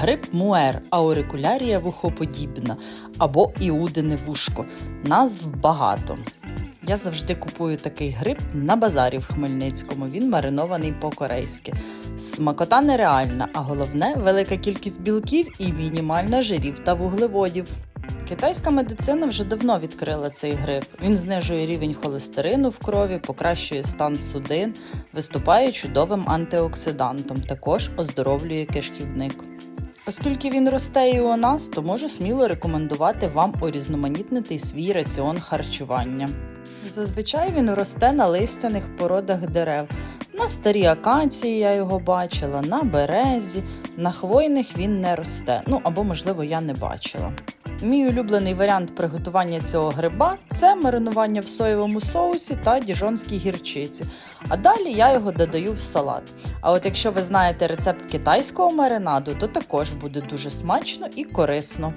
Гриб муер аурикулярія вухоподібна або іудине вушко. Назв багато. Я завжди купую такий гриб на базарі в Хмельницькому. Він маринований по-корейськи. Смакота нереальна, а головне велика кількість білків і мінімальна жирів та вуглеводів. Китайська медицина вже давно відкрила цей гриб. Він знижує рівень холестерину в крові, покращує стан судин, виступає чудовим антиоксидантом, також оздоровлює кишківник. Оскільки він росте і у нас, то можу сміло рекомендувати вам урізноманітнити свій раціон харчування. Зазвичай він росте на листяних породах дерев. На старій акації я його бачила, на березі, на хвойних він не росте. Ну або, можливо, я не бачила. Мій улюблений варіант приготування цього гриба це маринування в соєвому соусі та діжонській гірчиці. А далі я його додаю в салат. А от якщо ви знаєте рецепт китайського маринаду, то також буде дуже смачно і корисно.